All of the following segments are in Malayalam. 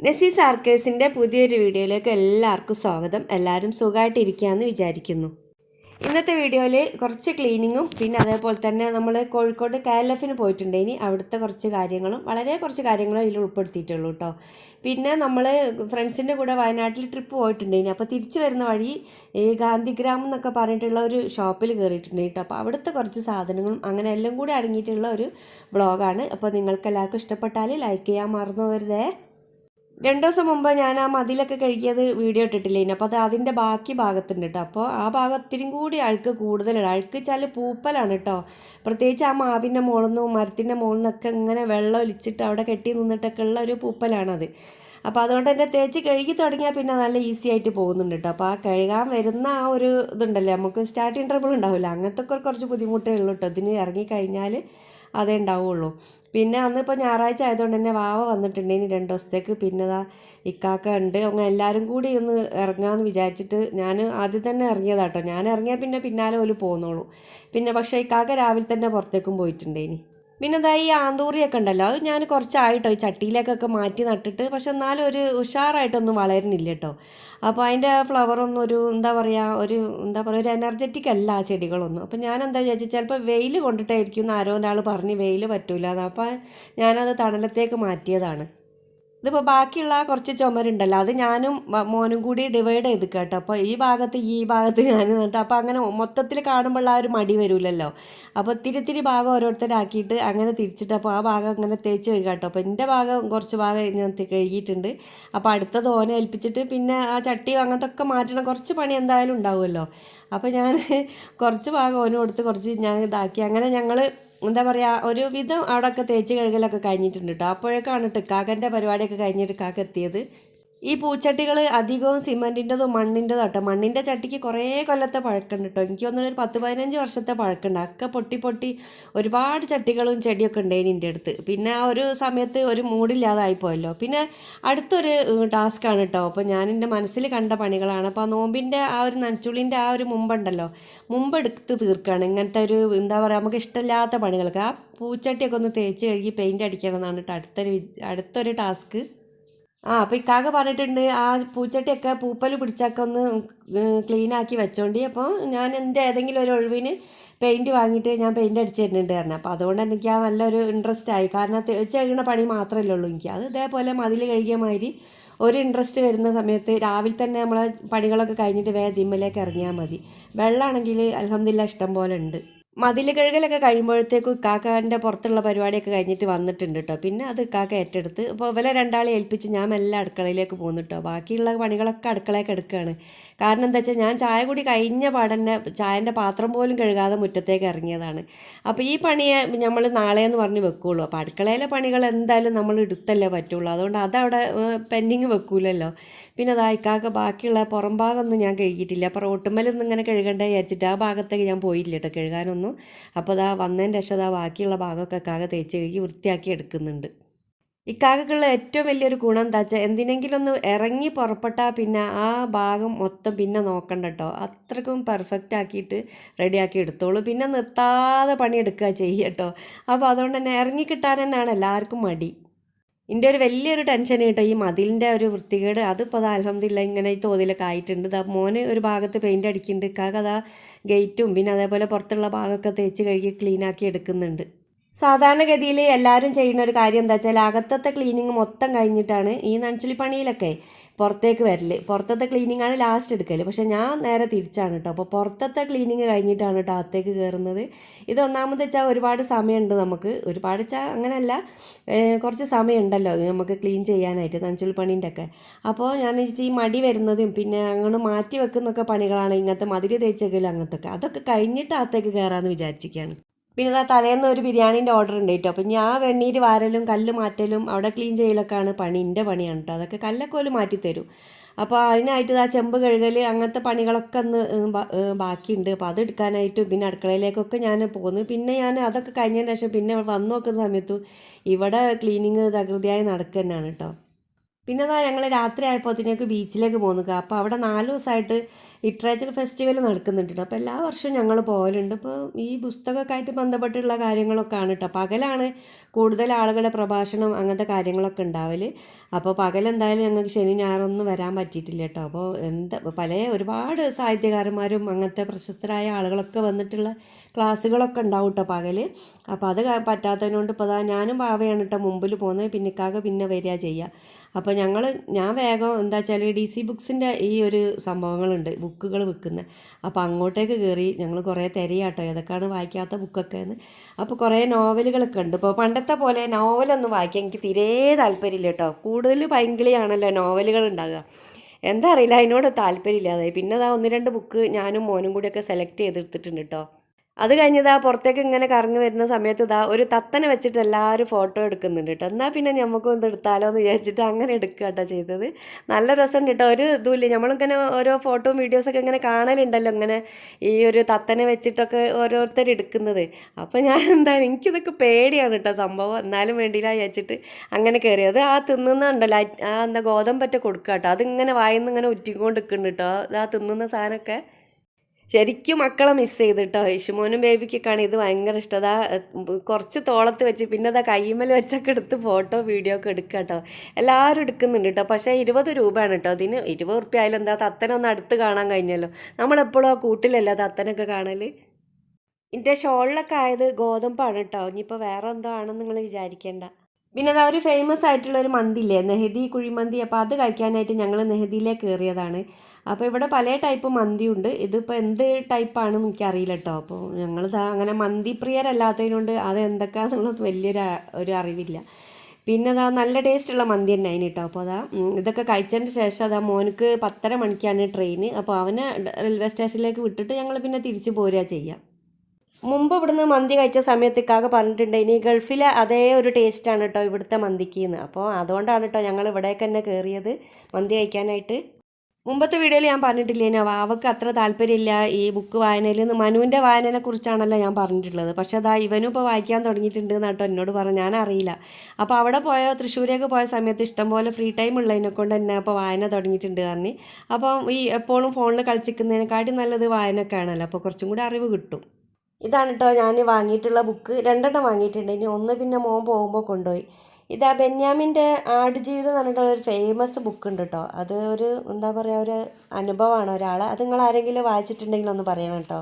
നസീസ് ആർക്കേഴ്സിന്റെ പുതിയൊരു വീഡിയോയിലേക്ക് എല്ലാവർക്കും സ്വാഗതം. എല്ലാവരും സുഖമായിട്ടിരിക്കുകയെന്ന് വിചാരിക്കുന്നു. ഇന്നത്തെ വീഡിയോയിൽ കുറച്ച് ക്ലീനിങ്ങും പിന്നെ അതേപോലെ തന്നെ നമ്മൾ കോഴിക്കോട് കെ എൽ എഫിന് പോയിട്ടുണ്ടെങ്കിൽ അവിടുത്തെ കുറച്ച് കാര്യങ്ങളും വളരെ കുറച്ച് കാര്യങ്ങളും ഇതിൽ ഉൾപ്പെടുത്തിയിട്ടുള്ളൂ കേട്ടോ പിന്നെ നമ്മൾ ഫ്രണ്ട്സിന്റെ കൂടെ വയനാട്ടിൽ ട്രിപ്പ് പോയിട്ടുണ്ടെങ്കിൽ അപ്പോൾ തിരിച്ചു വരുന്ന വഴി ഈ ഗാന്ധിഗ്രാം എന്നൊക്കെ പറഞ്ഞിട്ടുള്ള ഒരു ഷോപ്പിൽ കയറിയിട്ടുണ്ട് കേട്ടോ അപ്പോൾ അവിടുത്തെ കുറച്ച് സാധനങ്ങളും അങ്ങനെ എല്ലാം കൂടി അടങ്ങിയിട്ടുള്ള ഒരു ബ്ലോഗാണ് അപ്പോൾ നിങ്ങൾക്ക് എല്ലാവർക്കും ഇഷ്ടപ്പെട്ടാൽ ലൈക്ക് ചെയ്യാൻ മറന്നു വരുതേ രണ്ടു ദിവസം മുമ്പ് ഞാൻ ആ മതിലൊക്കെ കഴുകിയത് വീഡിയോ ഇട്ടിട്ടില്ലേ അപ്പോൾ അത് അതിന്റെ ബാക്കി ഭാഗത്തുണ്ട് കേട്ടോ അപ്പോൾ ആ ഭാഗത്തിനും കൂടി അഴുക്ക് കൂടുതലുണ്ട് അഴുക്ക് വെച്ചാൽ പൂപ്പലാണ് കേട്ടോ പ്രത്യേകിച്ച് ആ മാവിന്റെ മുകളിൽ നിന്നും മരത്തിന്റെ മുകളിൽ നിന്നൊക്കെ ഇങ്ങനെ വെള്ളം ഒലിച്ചിട്ട് അവിടെ കെട്ടി നിന്നിട്ടൊക്കെ ഉള്ള ഒരു പൂപ്പലാണത്. അപ്പോൾ അതുകൊണ്ട് തന്നെ തേച്ച് കഴുകി തുടങ്ങിയാൽ പിന്നെ നല്ല ഈസി ആയിട്ട് പോകുന്നുണ്ട് കേട്ടോ അപ്പോൾ ആ കഴുകാൻ വരുന്ന ആ ഒരു ഇതുണ്ടല്ലേ നമുക്ക് സ്റ്റാർട്ടിങ് ട്രബിൾ ഉണ്ടാവില്ല. അങ്ങനത്തെ കുറച്ച് ബുദ്ധിമുട്ടേ ഉള്ളൂ കേട്ടോ ഇതിന് ഇറങ്ങിക്കഴിഞ്ഞാൽ അതേ ഉണ്ടാവുള്ളൂ. പിന്നെ അന്ന് ഇപ്പോൾ ഞായറാഴ്ച ആയതുകൊണ്ട് തന്നെ വാവ വന്നിട്ടുണ്ട്. ഇനി രണ്ട് ദിവസത്തേക്ക് പിന്നെ ഇതാ ഇക്കാക്ക ഉണ്ട്. അങ്ങനെ എല്ലാവരും കൂടി ഒന്ന് ഇറങ്ങാമെന്ന് വിചാരിച്ചിട്ട് ഞാൻ ആദ്യം തന്നെ ഇറങ്ങിയതാട്ടോ ഞാൻ ഇറങ്ങിയാൽ പിന്നെ പിന്നാലെ ഒരു പോകുന്നുള്ളൂ പിന്നെ പക്ഷേ ഇക്കാക്ക രാവിലെ തന്നെ പുറത്തേക്കും പോയിട്ടുണ്ട് ഇനി. പിന്നെ എന്താ ഈ ആന്തൂറിയൊക്കെ ഉണ്ടല്ലോ? അത് ഞാൻ കുറച്ചായിട്ടോ ഈ ചട്ടിയിലേക്കൊക്കെ മാറ്റി നട്ടിട്ട് പക്ഷെ എന്നാലും ഒരു ഉഷാറായിട്ടൊന്നും വളരുന്നില്ല കേട്ടോ. അപ്പോൾ അതിന്റെ ഫ്ലവറൊന്നും ഒരു എന്താ പറയുക ഒരു എന്താ പറയുക ഒരു എനർജറ്റിക് അല്ല ആ ചെടികളൊന്നും. അപ്പോൾ ഞാൻ എന്താ വിചാരിച്ചാൽ ചിലപ്പോൾ വെയിൽ കൊണ്ടിട്ടായിരിക്കും എന്ന് ആരോ ഒരാൾ പറഞ്ഞ് വെയിൽ പറ്റൂല. അപ്പോൾ ഞാനത് തണലത്തേക്ക് മാറ്റിയതാണ്. ഇതിപ്പോൾ ബാക്കിയുള്ള കുറച്ച് ചുമരുണ്ടല്ലോ അത് ഞാനും മോനും കൂടി ഡിവൈഡ് ചെയ്ത് കേട്ടോ അപ്പോൾ ഈ ഭാഗത്ത് ഈ ഭാഗത്ത് ഞാൻ നിന്നിട്ട് അപ്പോൾ അങ്ങനെ മൊത്തത്തിൽ കാണുമ്പോൾ ആ ഒരു മടി വരില്ലല്ലോ അപ്പോൾ ഇത്തിരി ഇത്തിരി ഭാഗം ഓരോരുത്തരാക്കിയിട്ട് അങ്ങനെ തിരിച്ചിട്ട് അപ്പോൾ ആ ഭാഗം അങ്ങനെ തേച്ച് കഴുകാം കേട്ടോ അപ്പോൾ എന്റെ ഭാഗം കുറച്ച് ഭാഗം ഞാൻ കഴുകിയിട്ടുണ്ട്. അപ്പോൾ അടുത്ത ഓനെ ഏൽപ്പിച്ചിട്ട് പിന്നെ ആ ചട്ടി അങ്ങനത്തെ ഒക്കെ മാറ്റണം. കുറച്ച് പണി എന്തായാലും ഉണ്ടാവുമല്ലോ. അപ്പോൾ ഞാൻ കുറച്ച് ഭാഗം ഓന് കൊടുത്ത് കുറച്ച് ഞാൻ ഇതാക്കി. അങ്ങനെ ഞങ്ങൾ എന്താ പറയുക ഒരു വിധം അവിടെയൊക്കെ തേച്ച് കഴുകലൊക്കെ കഴിഞ്ഞിട്ടുണ്ട് കേട്ടോ അപ്പോഴേക്കാണ് ആണ് കാക്കന്റെ പരിപാടിയൊക്കെ കഴിഞ്ഞിട്ട് കാക്ക എത്തിയത്. ഈ പൂച്ചട്ടികൾ അധികവും സിമന്റിന്റെതും മണ്ണിന്റെതും കേട്ടോ മണ്ണിന്റെ ചട്ടിക്ക് കുറേ കൊല്ലത്തെ പഴക്കമുണ്ട് കേട്ടോ എനിക്ക് തോന്നുന്നു ഒരു പത്ത് പതിനഞ്ച് വർഷത്തെ പഴക്കമുണ്ട് ഒക്കെ പൊട്ടി പൊട്ടി ഒരുപാട് ചട്ടികളും ചെടിയൊക്കെ ഉണ്ടായിന് എന്റെ അടുത്ത്. പിന്നെ ആ ഒരു സമയത്ത് ഒരു മൂടില്ലാതായിപ്പോയല്ലോ പിന്നെ അടുത്തൊരു ടാസ്ക്കാണ് കേട്ടോ അപ്പോൾ ഞാൻ എന്റെ മനസ്സിൽ കണ്ട പണികളാണ്. അപ്പോൾ ആ നോമ്പിന്റെ ആ ഒരു നനച്ചുള്ളിന്റെ ആ ഒരു മുമ്പുണ്ടല്ലോ. മുമ്പ് എടുത്ത് തീർക്കുകയാണ് ഇങ്ങനത്തെ ഒരു എന്താ പറയുക നമുക്ക് ഇഷ്ടമില്ലാത്ത പണികൾക്ക് ആ പൂച്ചട്ടിയൊക്കെ ഒന്ന് തേച്ച് കഴുകി പെയിന്റ് അടിക്കണം എന്നാണ് കേട്ടോ അടുത്തൊരു അടുത്തൊരു ടാസ്ക് ആ അപ്പോൾ ഇക്കാക്ക പറഞ്ഞിട്ടുണ്ട് ആ പൂച്ചട്ടിയൊക്കെ പൂപ്പൽ പിടിച്ചൊക്കെ ഒന്ന് ക്ലീൻ ആക്കി വെച്ചോണ്ടി. അപ്പോൾ ഞാൻ എന്റെ ഏതെങ്കിലും ഒരു ഒഴിവിന് പെയിന്റ് വാങ്ങിയിട്ട് ഞാൻ പെയിന്റ് അടിച്ച് തരുന്നുണ്ട് പറഞ്ഞു. അപ്പോൾ അതുകൊണ്ട് എനിക്ക് ആ നല്ലൊരു ഇൻട്രസ്റ്റ് ആയി. കാരണം കഴുകുന്ന പണി മാത്രമല്ലേ ഉള്ളൂ എനിക്ക്. അത് ഇതേപോലെ മതിൽ കഴുകിയ മാതിരി ഒരു ഇൻട്രസ്റ്റ് വരുന്ന സമയത്ത് രാവിലെ തന്നെ നമ്മളെ പണികളൊക്കെ കഴിഞ്ഞിട്ട് വേഗം ദിമ്മലേക്ക് ഇറങ്ങിയാൽ മതി. വെള്ളമാണെങ്കിൽ അലഹമില്ല ഇഷ്ടം പോലെ ഉണ്ട്. മതിൽ കഴുകലൊക്കെ കഴിയുമ്പോഴത്തേക്കും ഇക്കാക്കാന്റെ പുറത്തുള്ള പരിപാടിയൊക്കെ കഴിഞ്ഞിട്ട് വന്നിട്ടുണ്ട് കേട്ടോ പിന്നെ അത് ഇക്കാക്ക ഏറ്റെടുത്ത് അപ്പോൾ ഇവലെ രണ്ടാളെ ഏൽപ്പിച്ച് ഞാൻ മെല്ലെ അടുക്കളയിലേക്ക് പോകുന്നു ബാക്കിയുള്ള പണികളൊക്കെ അടുക്കളയൊക്കെ എടുക്കുകയാണ് കാരണം എന്താ വെച്ചാൽ ഞാൻ ചായ കൂടി കഴിഞ്ഞ പാടന്നെ ചായന്റെ പാത്രം പോലും കഴുകാതെ മുറ്റത്തേക്ക് ഇറങ്ങിയതാണ്. അപ്പോൾ ഈ പണിയെ നമ്മൾ നാളെ എന്ന് പറഞ്ഞ് വെക്കുകയുള്ളൂ അപ്പോൾ അടുക്കളയിലെ പണികൾ എന്തായാലും നമ്മൾ എടുത്തല്ലേ പറ്റുള്ളൂ. അതുകൊണ്ട് അതവിടെ പെൻഡിങ് വെക്കൂലല്ലോ. പിന്നെ അതാ ഇക്കാക്ക ബാക്കിയുള്ള പുറം ഭാഗമൊന്നും ഞാൻ കഴുകിയിട്ടില്ല. അപ്പോൾ റോട്ടുമ്മലൊന്നും ഇങ്ങനെ കഴുകണ്ടേ വിചാരിച്ചിട്ട് ആ ഭാഗത്തേക്ക് ഞാൻ പോയില്ല കേട്ടോ കഴുകാനൊന്നും അപ്പോൾ അതാ വന്നതിന്റെ ശേഷം അതാ ബാക്കിയുള്ള ഭാഗമൊക്കെ കാക തേച്ച് കഴുകി വൃത്തിയാക്കി എടുക്കുന്നുണ്ട്. ഇക്കാക്കക്കുള്ള ഏറ്റവും വലിയൊരു ഗുണം എന്താ വെച്ചാൽ എന്തിനെങ്കിലും ഒന്ന് ഇറങ്ങി പുറപ്പെട്ടാൽ പിന്നെ ആ ഭാഗം മൊത്തം പിന്നെ നോക്കണ്ട കേട്ടോ അത്രക്കും പെർഫെക്റ്റ് ആക്കിയിട്ട് റെഡിയാക്കി എടുത്തോളൂ. പിന്നെ നിർത്താതെ പണിയെടുക്കുക ചെയ്യുക കേട്ടോ അപ്പോൾ അതുകൊണ്ട് തന്നെ ഇറങ്ങി കിട്ടാൻ തന്നെയാണ് എല്ലാവർക്കും മടി. എന്റെ ഒരു വലിയൊരു ടെൻഷൻ കേട്ടോ. ഈ മതിലിന്റെ ഒരു വൃത്തികേട്. അതിപ്പോൾ അത് അലഹമില്ല ഇങ്ങനെ ഈ തോതിലൊക്കെ ആയിട്ടുണ്ട്. ഇതാ മോന് ഒരു ഭാഗത്ത് പെയിന്റ് അടിക്കുന്നുണ്ട് കാക്ക ഗേറ്റും പിന്നെ അതേപോലെ പുറത്തുള്ള ഭാഗമൊക്കെ തേച്ച് കഴുകി ക്ലീനാക്കി എടുക്കുന്നുണ്ട്. സാധാരണഗതിയിൽ എല്ലാവരും ചെയ്യുന്ന ഒരു കാര്യം എന്താ വെച്ചാൽ അകത്തത്തെ ക്ലീനിങ് മൊത്തം കഴിഞ്ഞിട്ടാണ് ഈ നഞ്ചുളി പണിയിലൊക്കെ പുറത്തേക്ക് വരൽ പുറത്തത്തെ ക്ലീനിങ് ആണ് ലാസ്റ്റ് എടുക്കൽ പക്ഷെ ഞാൻ നേരെ തിരിച്ചാണ് കേട്ടോ. അപ്പോൾ പുറത്തത്തെ ക്ലീനിങ് കഴിഞ്ഞിട്ടാണ് കേട്ടോ അകത്തേക്ക് കയറുന്നത് ഇത് ഒന്നാമത് വെച്ചാൽ ഒരുപാട് സമയമുണ്ട് നമുക്ക്. ഒരുപാട് വെച്ചാൽ അങ്ങനെയല്ല കുറച്ച് സമയമുണ്ടല്ലോ നമുക്ക് ക്ലീൻ ചെയ്യാനായിട്ട് നഞ്ചുളി പണീന്റെ ഒക്കെ അപ്പോൾ ഞാൻ ഈ മടി വരുന്നതും പിന്നെ അങ്ങനെ മാറ്റി വെക്കുന്നൊക്കെ പണികളാണ് ഇങ്ങനത്തെ മതിരി തേച്ചെങ്കിലും അങ്ങനത്തെ ഒക്കെ അതൊക്കെ കഴിഞ്ഞിട്ട് അകത്തേക്ക് കയറാമെന്ന് വിചാരിച്ചിരിക്കുകയാണ്. പിന്നെ ഇതാ തലേന്ന് ഒരു ബിരിയാണീന്റെ ഓർഡർ ഉണ്ട് കേട്ടോ. അപ്പം ഞാൻ വെണ്ണീര് വാരലും കല്ല് മാറ്റലും അവിടെ ക്ലീൻ ചെയ്യലൊക്കെയാണ് പണി. എന്റെ പണിയാണ് കേട്ടോ. അതൊക്കെ കല്ലൊക്കെ ഒരു മാറ്റി തരും അപ്പോൾ അതിനായിട്ട് ആ ചെമ്പ് കഴുകൽ അങ്ങനത്തെ പണികളൊക്കെ ഒന്ന് ബാക്കിയുണ്ട്. അപ്പോൾ അതെടുക്കാനായിട്ട് പിന്നെ അടുക്കളയിലേക്കൊക്കെ ഞാൻ പോന്നു. പിന്നെ ഞാൻ അതൊക്കെ കഴിഞ്ഞതിന് ശേഷം പിന്നെ വന്നു നോക്കുന്ന സമയത്തും ഇവിടെ ക്ലീനിങ് തകൃതിയായി നടക്കുക തന്നെയാണ് കേട്ടോ. പിന്നെ അതാ ഞങ്ങൾ രാത്രി ആയപ്പോഴത്തേക്ക് ബീച്ചിലേക്ക് പോകുന്നു അപ്പോൾ അവിടെ നാല് ദിവസമായിട്ട് ലിറ്ററേച്ചർ ഫെസ്റ്റിവൽ നടക്കുന്നുണ്ട്. അപ്പോൾ എല്ലാ വർഷവും ഞങ്ങൾ പോകലുണ്ട് ഇപ്പോൾ ഈ പുസ്തകമൊക്കെ ആയിട്ട് ബന്ധപ്പെട്ടുള്ള കാര്യങ്ങളൊക്കെ ആണ് കേട്ടോ പകലാണ് കൂടുതൽ ആളുകളുടെ പ്രഭാഷണം അങ്ങനത്തെ കാര്യങ്ങളൊക്കെ ഉണ്ടാവൽ അപ്പോൾ പകലെന്തായാലും ഞങ്ങൾക്ക് ശനി ഞായറൊന്നും വരാൻ പറ്റിയിട്ടില്ല കേട്ടോ അപ്പോൾ എന്താ പല ഒരുപാട് സാഹിത്യകാരന്മാരും അങ്ങനത്തെ പ്രശസ്തരായ ആളുകളൊക്കെ വന്നിട്ടുള്ള ക്ലാസ്സുകളൊക്കെ ഉണ്ടാവും കേട്ടോ പകൽ അപ്പോൾ അത് പറ്റാത്തതിനോണ്ട് ഇപ്പോൾ അതാ ഞാനും ഭാവയാണ് കേട്ടോ മുമ്പിൽ പോകുന്നത് പിന്നെ ഇക്കാക്ക പിന്നെ വരിക ചെയ്യുക അപ്പോൾ ഞങ്ങൾ ഞാൻ വേഗം എന്താ വെച്ചാൽ ഡി സി ബുക്സിന്റെ ഈ ഒരു സംഭവങ്ങളുണ്ട് ബുക്കുകൾ വിൽക്കുന്നത് അപ്പോൾ അങ്ങോട്ടേക്ക് കയറി ഞങ്ങൾ കുറേ തിരയാട്ടോ ഏതൊക്കെയാണ് വായിക്കാത്ത ബുക്കൊക്കെ എന്ന്. അപ്പോൾ കുറേ നോവലുകളൊക്കെ ഉണ്ട്. ഇപ്പോൾ പണ്ടത്തെ പോലെ നോവലൊന്നും വായിക്കാൻ എനിക്ക് തീരെ താല്പര്യമില്ല കേട്ടോ കൂടുതൽ പൈങ്കിളിയാണല്ലോ നോവലുകൾ ഉണ്ടാകുക എന്താ അറിയില്ല അതിനോട് താല്പര്യമില്ലാതായി. പിന്നെ അതാ ഒന്ന് രണ്ട് ബുക്ക് ഞാനും മോനും കൂടിയൊക്കെ സെലക്ട് ചെയ്തെടുത്തിട്ടുണ്ട് കേട്ടോ അത് കഴിഞ്ഞതാ പുറത്തേക്ക് ഇങ്ങനെ കറങ്ങി വരുന്ന സമയത്ത് ഇതാ ഒരു തത്തനെ വെച്ചിട്ട് എല്ലാവരും ഫോട്ടോ എടുക്കുന്നുണ്ട് കേട്ടോ. എന്നാൽ പിന്നെ നമുക്കും ഇത് എടുത്താലോ എന്ന് വിചാരിച്ചിട്ട് അങ്ങനെ എടുക്കുക കേട്ടോ ചെയ്തത്. നല്ല രസമുണ്ട് കേട്ടോ. ഒരു ഇതുമില്ല നമ്മളിങ്ങനെ ഓരോ ഫോട്ടോയും വീഡിയോസൊക്കെ ഇങ്ങനെ കാണലുണ്ടല്ലോ ഇങ്ങനെ ഈ ഒരു തത്തനെ വെച്ചിട്ടൊക്കെ ഓരോരുത്തർ എടുക്കുന്നത്. അപ്പോൾ ഞാൻ എന്തായാലും എനിക്കിതൊക്കെ പേടിയാണ് കേട്ടോ സംഭവം. എന്നാലും വേണ്ടിയില്ല വിചാരിച്ചിട്ട് അങ്ങനെ കയറിയത്. ആ തിന്നുന്നുണ്ടല്ലോ ആ എന്താ ഗോതമ്പറ്റ കൊടുക്കുക കേട്ടോ. അതിങ്ങനെ വായിന്ന് ഇങ്ങനെ ഉറ്റിക്കൊണ്ട് നിൽക്കുന്നുണ്ട് കേട്ടോ. ആ തിന്നുന്ന സാധനമൊക്കെ ശരിക്കും മക്കളെ മിസ് ചെയ്ത് കേട്ടോ യേശുമോനും ബേബിക്കൊക്കെയാണ് ഇത് ഭയങ്കര ഇഷ്ടം. അതാ കുറച്ച് തോളത്ത് വെച്ച് പിന്നെ അതാ കൈമൽ വെച്ചൊക്കെ എടുത്ത് ഫോട്ടോ വീഡിയോ ഒക്കെ എടുക്കുക കേട്ടോ എല്ലാവരും എടുക്കുന്നുണ്ട് കേട്ടോ പക്ഷേ ഇരുപത് രൂപയാണ് കേട്ടോ അതിന് ഇരുപത് റുപ്യ ആയാലും എന്താ തത്തനൊന്ന് അടുത്ത് കാണാൻ കഴിഞ്ഞല്ലോ. നമ്മളെപ്പോഴും ആ കൂട്ടിലല്ല തത്തനൊക്കെ കാണൽ എന്റെ ഷോളിലൊക്കെ ആയത് ഗോതമ്പാണ് കേട്ടോ ഇനിയിപ്പോൾ വേറെ എന്തോ ആണെന്ന് നിങ്ങൾ വിചാരിക്കേണ്ട. പിന്നെ അതാ ഒരു ഫേമസ് ആയിട്ടുള്ള ഒരു മന്തില്ലേ നെഹദി കുഴിമന്തി. അപ്പോൾ അത് കഴിക്കാനായിട്ട് ഞങ്ങൾ നെഹദിയിലേക്ക് കയറിയതാണ്. അപ്പോൾ ഇവിടെ പല ടൈപ്പ് മന്തിയുണ്ട്. ഇതിപ്പോൾ എന്ത് ടൈപ്പാണെന്ന് എനിക്കറിയില്ല കേട്ടോ അപ്പോൾ ഞങ്ങൾ അങ്ങനെ മന്തി പ്രിയരല്ലാത്തതിനോണ്ട് അത് എന്തൊക്കെയാണെന്നുള്ളത് വലിയൊരു ഒരു അറിവില്ല. പിന്നെ അതാ നല്ല ടേസ്റ്റുള്ള മന്തി തന്നെ അതിന് കേട്ടോ അപ്പോൾ അതാ ഇതൊക്കെ കഴിച്ചതിന് ശേഷം അതാ മോനക്ക് പത്തര മണിക്കാണ് ട്രെയിൻ അപ്പോൾ അവനെ റെയിൽവേ സ്റ്റേഷനിലേക്ക് വിട്ടിട്ട് ഞങ്ങൾ പിന്നെ തിരിച്ചു പോരുക ചെയ്യാം. മുമ്പ് ഇവിടുന്ന് മന്തി കഴിച്ച സമയത്ത് ഇക്കാക പറഞ്ഞിട്ടുണ്ട് ഇനി ഗൾഫിലെ അതേ ഒരു ടേസ്റ്റാണ് കേട്ടോ ഇവിടുത്തെ മന്തിക്ക് എന്ന് അപ്പോൾ അതുകൊണ്ടാണ് കേട്ടോ ഞങ്ങൾ ഇവിടേക്ക് തന്നെ കയറിയത് മന്തി കഴിക്കാനായിട്ട്. മുമ്പത്തെ വീഡിയോയിൽ ഞാൻ പറഞ്ഞിട്ടില്ലേനോ വാവക്ക് അത്ര താല്പര്യമില്ല ഈ ബുക്ക് വായനയിൽ നിന്ന് മനുവിന്റെ വായനയെ കുറിച്ചാണല്ലോ ഞാൻ പറഞ്ഞിട്ടുള്ളത്. പക്ഷേ അതാ ഇവനും ഇപ്പോൾ വായിക്കാൻ തുടങ്ങിയിട്ടുണ്ട് എന്നാട്ടോ എന്നോട് പറഞ്ഞു ഞാൻ അറിയില്ല. അപ്പോൾ അവിടെ പോയ തൃശ്ശൂരേക്ക് പോയ സമയത്ത് ഇഷ്ടംപോലെ ഫ്രീ ടൈം ഉള്ളതിനെ കൊണ്ട് തന്നെ അപ്പോൾ വായന തുടങ്ങിയിട്ടുണ്ട് പറഞ്ഞ്. അപ്പം ഈ എപ്പോഴും ഫോണിൽ കളിച്ചിരിക്കുന്നതിനെക്കാട്ടി നല്ലത് വായനക്കാണല്ലോ അപ്പോൾ കുറച്ചും കൂടി അറിവ് കിട്ടും. ഇതാണ് കേട്ടോ ഞാൻ വാങ്ങിയിട്ടുള്ള ബുക്ക്. രണ്ടെണ്ണം വാങ്ങിയിട്ടുണ്ട്. ഇനി ഒന്ന് പിന്നെ മോൻ പോകുമ്പോൾ കൊണ്ടുപോയി. ഇതാ ബെന്യാമിന്റെ ആടുജീവിതം എന്ന് പറഞ്ഞിട്ടുള്ള ഒരു ഫേമസ് ബുക്ക് ഉണ്ട് കേട്ടോ അത് ഒരു എന്താ പറയുക ഒരു അനുഭവമാണ് ഒരാൾ അത് നിങ്ങൾ ആരെങ്കിലും വായിച്ചിട്ടുണ്ടെങ്കിൽ ഒന്ന് പറയണം കേട്ടോ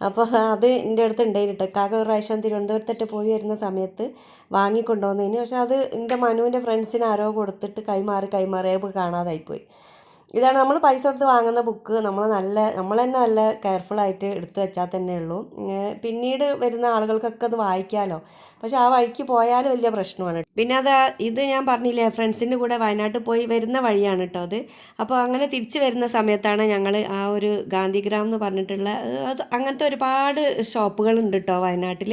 അപ്പോൾ അത് എന്റെ അടുത്ത് ഉണ്ടായിരുന്നു കേട്ടോ കാക്ക ഒരു പ്രാവശ്യം തിരുവനന്തപുരത്തിട്ട് പോയി വരുന്ന സമയത്ത് വാങ്ങിക്കൊണ്ടുവന്നതിന് പക്ഷെ അത് എന്റെ മനുവിന്റെ ഫ്രണ്ട്സിന് ആരോ കൊടുത്തിട്ട് കൈമാറി കൈമാറിയപ്പോൾ കാണാതായിപ്പോയി ഇതാണ് നമ്മൾ പൈസ കൊടുത്ത് വാങ്ങുന്ന ബുക്ക്. നമ്മൾ നല്ല നമ്മൾ തന്നെ നല്ല കെയർഫുള്ളായിട്ട് എടുത്ത് വെച്ചാൽ തന്നെ ഉള്ളൂ. പിന്നീട് വരുന്ന ആളുകൾക്കൊക്കെ അത് വായിക്കാമല്ലോ പക്ഷെ ആ വഴിക്ക് പോയാൽ വലിയ പ്രശ്നമാണ്. പിന്നെ അത് ഇത് ഞാൻ പറഞ്ഞില്ലേ ഫ്രണ്ട്സിന്റെ കൂടെ വയനാട്ടിൽ പോയി വരുന്ന വഴിയാണ് കേട്ടോ അത്. അപ്പോൾ അങ്ങനെ തിരിച്ച് വരുന്ന സമയത്താണ് ഞങ്ങൾ ആ ഒരു ഗാന്ധിഗ്രാം എന്ന് പറഞ്ഞിട്ടുള്ള അത് അങ്ങനത്തെ ഒരുപാട് ഷോപ്പുകളുണ്ട് കേട്ടോ വയനാട്ടിൽ.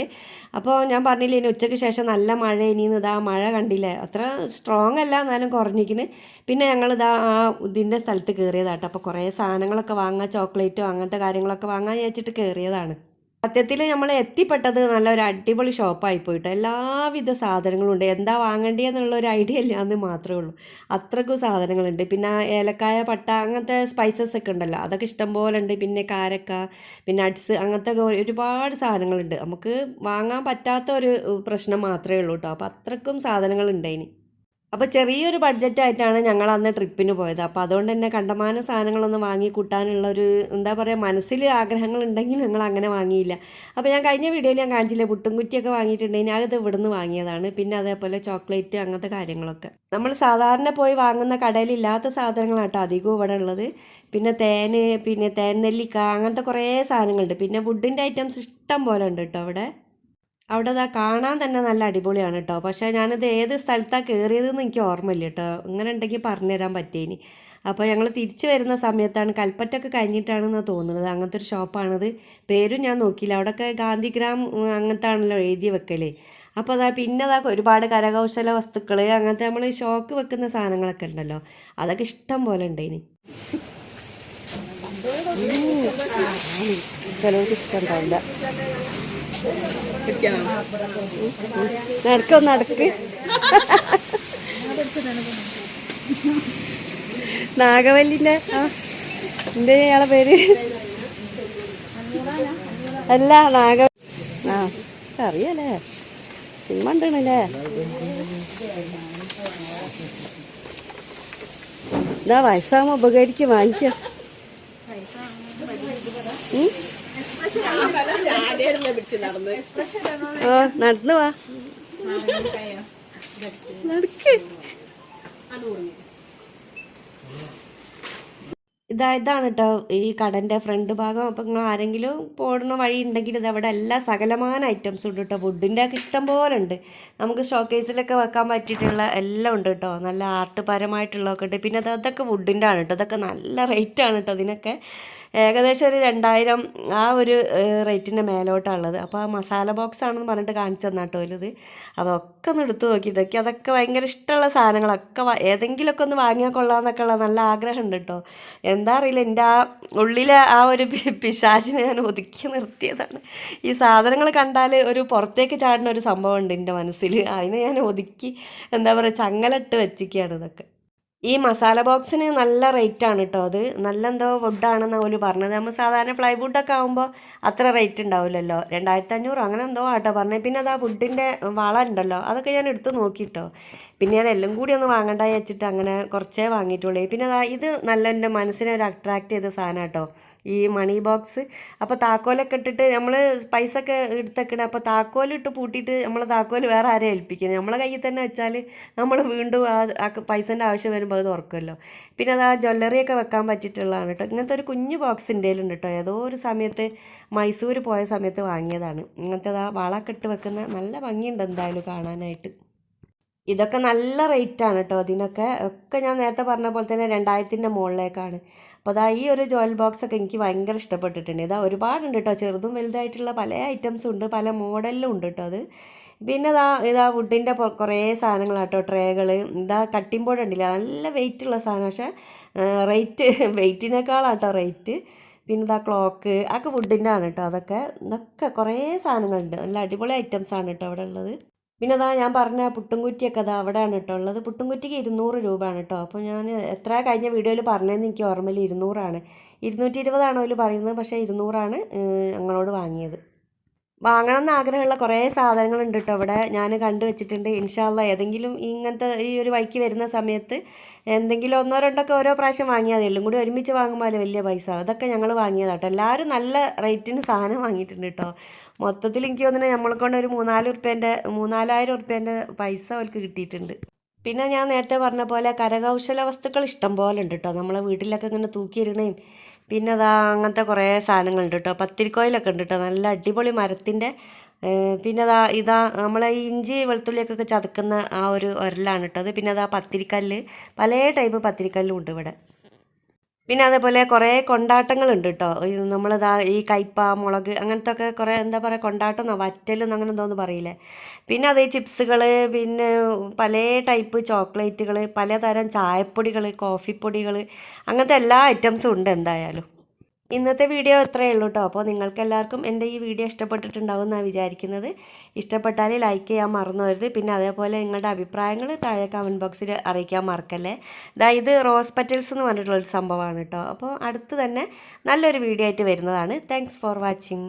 അപ്പോൾ ഞാൻ പറഞ്ഞില്ലേ ഇനി ഉച്ചയ്ക്ക് ശേഷം നല്ല മഴ ഇനിയെന്ന് ഇതാ മഴ കണ്ടില്ലേ. അത്ര സ്ട്രോങ് അല്ല എന്നാലും കുറഞ്ഞിരിക്കുന്നു. പിന്നെ ഞങ്ങൾ ഇതാ ആ ഇതിന്റെ സ്ഥലത്ത് കയറിയതാട്ടോ. അപ്പോൾ കുറേ സാധനങ്ങളൊക്കെ വാങ്ങാം ചോക്ലേറ്റോ അങ്ങനത്തെ കാര്യങ്ങളൊക്കെ വാങ്ങാൻ വിചാരിച്ചിട്ട് കയറിയതാണ്. സത്യത്തിൽ നമ്മൾ എത്തിപ്പെട്ടത് നല്ലൊരു അടിപൊളി ഷോപ്പായി പോയിട്ട്. എല്ലാവിധ സാധനങ്ങളും ഉണ്ട്. എന്താ വാങ്ങേണ്ടതെന്നുള്ള ഒരു ഐഡിയ ഇല്ലാന്ന് മാത്രമേ ഉള്ളൂ. അത്രക്കും സാധനങ്ങളുണ്ട്. പിന്നെ ഏലക്കായ പട്ട അങ്ങനത്തെ സ്പൈസസ് ഒക്കെ ഉണ്ടല്ലോ. അതൊക്കെ ഇഷ്ടം പോലെ ഉണ്ട്. പിന്നെ കാരക്ക പിന്നെ അഡ്സ് അങ്ങനത്തെ ഒരുപാട് സാധനങ്ങളുണ്ട്. നമുക്ക് വാങ്ങാൻ പറ്റാത്ത ഒരു പ്രശ്നം മാത്രമേ ഉള്ളൂ കേട്ടോ. അപ്പോൾ അത്രക്കും സാധനങ്ങളുണ്ട് ഇനി. അപ്പോൾ ചെറിയൊരു ബഡ്ജറ്റായിട്ടാണ് ഞങ്ങൾ അന്ന് ട്രിപ്പിന് പോയത്. അപ്പോൾ അതുകൊണ്ട് തന്നെ കണ്ടമാന സാധനങ്ങളൊന്നും വാങ്ങി കൂട്ടാനുള്ള ഒരു എന്താ പറയുക മനസ്സിൽ ആഗ്രഹങ്ങൾ ഉണ്ടെങ്കിൽ ഞങ്ങൾ അങ്ങനെ വാങ്ങിയില്ല. അപ്പോൾ ഞാൻ കഴിഞ്ഞ വീഡിയോയിൽ ഞാൻ കാണിച്ചില്ലേ പുട്ടും കുറ്റിയൊക്കെ വാങ്ങിയിട്ടുണ്ടെങ്കിൽ അത് ഇവിടുന്ന് വാങ്ങിയതാണ്. പിന്നെ അതേപോലെ ചോക്ലേറ്റ് അങ്ങനത്തെ കാര്യങ്ങളൊക്കെ. നമ്മൾ സാധാരണ പോയി വാങ്ങുന്ന കടയിൽ ഇല്ലാത്ത സാധനങ്ങളാട്ടോ അധികവും ഇവിടെ ഉള്ളത്. പിന്നെ തേന് പിന്നെ തേൻ നെല്ലിക്ക അങ്ങനത്തെ കുറേ സാധനങ്ങളുണ്ട്. പിന്നെ വുഡിന്റെ ഐറ്റംസ് ഇഷ്ടം പോലെ ഉണ്ട് കേട്ടോ അവിടെ അവിടെ അതാ കാണാൻ തന്നെ നല്ല അടിപൊളിയാണ് കേട്ടോ പക്ഷേ ഞാനിത് ഏത് സ്ഥലത്താണ് കയറിയതെന്ന് എനിക്ക് ഓർമ്മയില്ല കേട്ടോ ഇങ്ങനെ ഉണ്ടെങ്കിൽ പറഞ്ഞുതരാൻ പറ്റേനി. അപ്പോൾ ഞങ്ങൾ തിരിച്ചു വരുന്ന സമയത്താണ് കൽപ്പറ്റൊക്കെ കഴിഞ്ഞിട്ടാണെന്ന് തോന്നുന്നത്. അങ്ങനത്തെ ഒരു ഷോപ്പാണിത്. പേരും ഞാൻ നോക്കിയില്ല. അവിടെയൊക്കെ ഗാന്ധിഗ്രാം അങ്ങനത്തെ ആണല്ലോ എഴുതി വെക്കലേ. അപ്പോൾ അതാ പിന്നെ അതാ ഒരുപാട് കരകൗശല വസ്തുക്കൾ അങ്ങനത്തെ നമ്മൾ ഷോക്ക് വെക്കുന്ന സാധനങ്ങളൊക്കെ ഉണ്ടല്ലോ. അതൊക്കെ ഇഷ്ടം പോലെ ഉണ്ട് ഇനി ചിലവർക്ക് ഇഷ്ടം ഉണ്ടാവില്ല നടക്കൊന്ന് നടക്ക് നാഗവല്ലിന്റെ എന്റെ ഇയാളെ പേര്? അല്ല നാഗ ആ അറിയാലേ സിനിമ ഉണ്ടല്ലേ ഇതാ വയസ്സാകുമ്പോ ഉപകരിക്കും വാങ്ങിക്കാം. ആ നടന്നു വാ. നടക്ക്. ഇതാ ഇതാണ് കേട്ടോ ഈ കടന്റെ ഫ്രണ്ട് ഭാഗം. അപ്പം നിങ്ങൾ ആരെങ്കിലും പോടുന്ന വഴി ഉണ്ടെങ്കിൽ ഇത് അവിടെ എല്ലാ സകലമാന ഐറ്റംസും ഉണ്ട് കേട്ടോ ഫുഡിന്റെ ഒക്കെ ഇഷ്ടം പോലെ ഉണ്ട്. നമുക്ക് ഷോക്കേസിലൊക്കെ വെക്കാൻ പറ്റിയിട്ടുള്ള എല്ലാം ഉണ്ട് കേട്ടോ നല്ല ആർട്ട് പരമായിട്ടുള്ളതൊക്കെ ഉണ്ട്. പിന്നെ അത് അതൊക്കെ വുഡിന്റെ ആണ് കേട്ടോ അതൊക്കെ നല്ല റേറ്റ് ആണ് കേട്ടോ ഇതിനൊക്കെ. ഏകദേശം ഒരു രണ്ടായിരം ആ ഒരു റേറ്റിന്റെ മേലോട്ടാണുള്ളത്. അപ്പോൾ ആ മസാല ബോക്സ് ആണെന്ന് പറഞ്ഞിട്ട് കാണിച്ചു തന്നാട്ടോ ഇത് ഒക്കെ ഒന്ന് എടുത്ത് നോക്കിയിട്ടൊക്കെ അതൊക്കെ ഭയങ്കര ഇഷ്ടമുള്ള സാധനങ്ങളൊക്കെ ഏതെങ്കിലുമൊക്കെ ഒന്ന് വാങ്ങിയാൽ കൊള്ളാമെന്നൊക്കെ ഉള്ള നല്ല ആഗ്രഹമുണ്ട് കേട്ടോ എന്താ അറിയില്ല എന്റെ ആ ഉള്ളിലെ ആ ഒരു പിശാചിനെ ഞാൻ ഒതുക്കി നിർത്തിയതാണ്. ഈ സാധനങ്ങൾ കണ്ടാൽ ഒരു പുറത്തേക്ക് ചാടുന്ന ഒരു സംഭവം ഉണ്ട് എന്റെ മനസ്സിൽ അതിനെ ഞാൻ ഒതുക്കി എന്താ പറയുക ചങ്ങലിട്ട് വെച്ചിരിക്കുകയാണ് ഇതൊക്കെ. ഈ മസാല ബോക്സിന് നല്ല റേറ്റ് ആണ് കേട്ടോ അത്. നല്ല എന്തോ വുഡാണെന്ന് അവർ പറഞ്ഞത്. നമ്മൾ സാധാരണ ഫ്ലൈ വുഡൊക്കെ ആകുമ്പോൾ അത്ര റേറ്റ് ഉണ്ടാവില്ലല്ലോ രണ്ടായിരത്തി അഞ്ഞൂറ് അങ്ങനെ എന്തോ ആട്ടോ പറഞ്ഞത്. പിന്നെ അത് ആ വുഡിന്റെ വള ഉണ്ടല്ലോ അതൊക്കെ ഞാൻ എടുത്ത് നോക്കിയിട്ടോ പിന്നെ ഞാൻ എല്ലാം കൂടി ഒന്ന് വാങ്ങണ്ട വെച്ചിട്ട് അങ്ങനെ കുറച്ചേ വാങ്ങിയിട്ടുള്ളൂ. പിന്നെ അതാ ഇത് നല്ല എന്റെ മനസ്സിനെ ഒരു അട്രാക്റ്റ് ചെയ്ത സാധനം കേട്ടോ ഈ മണി ബോക്സ് അപ്പോൾ താക്കോലൊക്കെ ഇട്ടിട്ട് നമ്മൾ പൈസ ഒക്കെ എടുത്തേക്കണ അപ്പോൾ താക്കോലിട്ട് പൂട്ടിയിട്ട് നമ്മൾ താക്കോൽ വേറെ ആരെ ഏൽപ്പിക്കുന്നത് നമ്മളെ കയ്യിൽ തന്നെ വെച്ചാൽ നമ്മൾ വീണ്ടും ആ പൈസേന്റെ ആവശ്യം വരുമ്പോൾ അത് തുറക്കുമല്ലോ പിന്നെ അത് ആ ജ്വല്ലറിയൊക്കെ വെക്കാൻ പറ്റിയിട്ടുള്ളതാണ് കേട്ടോ ഇങ്ങനത്തെ ഒരു കുഞ്ഞു ബോക്സ് ഉണ്ട് കേട്ടോ ഏതോ ഒരു സമയത്ത് മൈസൂർ പോയ സമയത്ത് വാങ്ങിയതാണ്. ഇങ്ങനത്തെ ആ വളമൊക്കെ ഇട്ട് വെക്കുന്ന നല്ല ഭംഗിയുണ്ട് എന്തായാലും കാണാനായിട്ട്. ഇതൊക്കെ നല്ല റേറ്റാണ് കേട്ടോ അതിനൊക്കെ ഒക്കെ ഞാൻ നേരത്തെ പറഞ്ഞ പോലെ തന്നെ രണ്ടായിരത്തിന്റെ മുകളിലേക്കാണ്. അപ്പോൾ അതാ ഈ ഒരു ജോയൽ ബോക്സ് ഒക്കെ എനിക്ക് ഭയങ്കര ഇഷ്ടപ്പെട്ടിട്ടുണ്ട്. ഇതാ ഒരുപാടുണ്ട് കേട്ടോ ചെറുതും വലുതായിട്ടുള്ള പല ഐറ്റംസും ഉണ്ട് പല മോഡലിലും ഉണ്ട് കേട്ടോ അത്. പിന്നെ ഇതാ ഇതാ വുഡിന്റെ കുറേ സാധനങ്ങളാട്ടോ ട്രേകൾ ഇതാ കട്ടിംഗ് ബോർഡ് ഉണ്ടല്ലോ നല്ല വെയിറ്റ് ഉള്ള സാധനം. പക്ഷേ റേറ്റ് വെയിറ്റിനേക്കാളാട്ടോ റേറ്റ് പിന്നെ ഇതാ ക്ലോക്ക് അതൊക്കെ വുഡിന്റെ ആണ് കേട്ടോ അതൊക്കെ ഇതൊക്കെ കുറേ സാധനങ്ങളുണ്ട്. നല്ല അടിപൊളി ഐറ്റംസ് ആണ് കേട്ടോ അവിടെ ഉള്ളത്. പിന്നെ അതാ ഞാൻ പറഞ്ഞ പുട്ടുംകുറ്റിയൊക്കെ അതാ അവിടെയാണ് കേട്ടോ ഉള്ളത്. പുട്ടുംകുറ്റിക്ക് ഇരുന്നൂറ് രൂപയാണ് കേട്ടോ. അപ്പോൾ ഞാൻ എത്ര കഴിഞ്ഞ വീഡിയോയിൽ പറഞ്ഞതെന്ന് എനിക്ക് ഓർമ്മയിൽ ഇരുന്നൂറാണ്. ഇരുന്നൂറ്റി ഇരുപതാണോ അതിൽ പറയുന്നത്. പക്ഷേ ഇരുന്നൂറാണ് ഞങ്ങളോട് വാങ്ങിയത്. വാങ്ങണം എന്ന് ആഗ്രഹമുള്ള കുറേ സാധനങ്ങളുണ്ട് കേട്ടോ ഇവിടെ ഞാൻ കണ്ടു വെച്ചിട്ടുണ്ട്. ഇൻഷാല്ല ഏതെങ്കിലും ഇങ്ങനത്തെ ഈ ഒരു വൈക്ക് വരുന്ന സമയത്ത് എന്തെങ്കിലും ഒന്നോ രണ്ടൊക്കെ ഓരോ പ്രാവശ്യം വാങ്ങിയാൽ എല്ലാം കൂടി ഒരുമിച്ച് വാങ്ങുമ്പോൾ വലിയ പൈസ. അതൊക്കെ ഞങ്ങൾ വാങ്ങിയതാണ് കേട്ടോ എല്ലാവരും നല്ല റേറ്റിന് സാധനം വാങ്ങിയിട്ടുണ്ട് കേട്ടോ മൊത്തത്തിൽ എനിക്ക് തോന്നുന്നത് നമ്മളെ കൊണ്ട് ഒരു മൂന്നാൽ ഉറുപ്പ്യന്റെ മൂന്നാലായിരം ഉറുപ്പ്യന്റെ പൈസ അവർക്ക് കിട്ടിയിട്ടുണ്ട്. പിന്നെ ഞാൻ നേരത്തെ പറഞ്ഞ പോലെ കരകൗശല വസ്തുക്കൾ ഇഷ്ടം പോലെ ഉണ്ട് കേട്ടോ നമ്മളെ വീട്ടിലൊക്കെ ഇങ്ങനെ തൂക്കിയിരുന്നേയും പിന്നെ അതാ അങ്ങനത്തെ കുറേ സാധനങ്ങളുണ്ട് കേട്ടോ പത്തിരിക്കോയിലൊക്കെ ഉണ്ട് കേട്ടോ നല്ല അടിപൊളി മരത്തിന്റെ പിന്നെ അതാ ഇതാ നമ്മളെ ഈ ഇഞ്ചി വെളുത്തുള്ളിയൊക്കെ ചതക്കുന്ന ആ ഒരു ഒരലാണ് കേട്ടോ അത് പിന്നെ അതാ പത്തിരിക്കല്ല് പല ടൈപ്പ് പത്തിരിക്കല്ലും ഉണ്ട് ഇവിടെ. പിന്നെ അതേപോലെ കുറേ കൊണ്ടാട്ടങ്ങളുണ്ട് കേട്ടോ നമ്മളിതാ ഈ കയ്പ മുളക് അങ്ങനത്തെ ഒക്കെ കുറേ എന്താ പറയുക കൊണ്ടാട്ടം വറ്റലെന്ന് അങ്ങനെ എന്തോന്ന് പറയില്ലേ. പിന്നെ അത് ചിപ്സുകൾ പിന്നെ പല ടൈപ്പ് ചോക്ലേറ്റുകൾ പലതരം ചായപ്പൊടികൾ കോഫിപ്പൊടികൾ അങ്ങനത്തെ എല്ലാ ഐറ്റംസും ഉണ്ട് എന്തായാലും. ഇന്നത്തെ വീഡിയോ ഇത്രയേ ഉള്ളൂ കേട്ടോ അപ്പോൾ നിങ്ങൾക്ക് എല്ലാവർക്കും എന്റെ ഈ വീഡിയോ ഇഷ്ടപ്പെട്ടിട്ടുണ്ടാവും എന്നാണ് വിചാരിക്കുന്നത്. ഇഷ്ടപ്പെട്ടാൽ ലൈക്ക് ചെയ്യാൻ മറന്നു വരുത് പിന്നെ അതേപോലെ നിങ്ങളുടെ അഭിപ്രായങ്ങൾ താഴെ കമന്റ് ബോക്സിൽ അറിയിക്കാൻ മറക്കല്ലേ. ദാ ഇത് റോസ് പെറ്റൽസ് എന്ന് പറഞ്ഞിട്ടുള്ളൊരു സംഭവമാണ് കേട്ടോ അപ്പോൾ അടുത്ത് തന്നെ നല്ലൊരു വീഡിയോ ആയിട്ട് വരുന്നതാണ്. Thanks for watching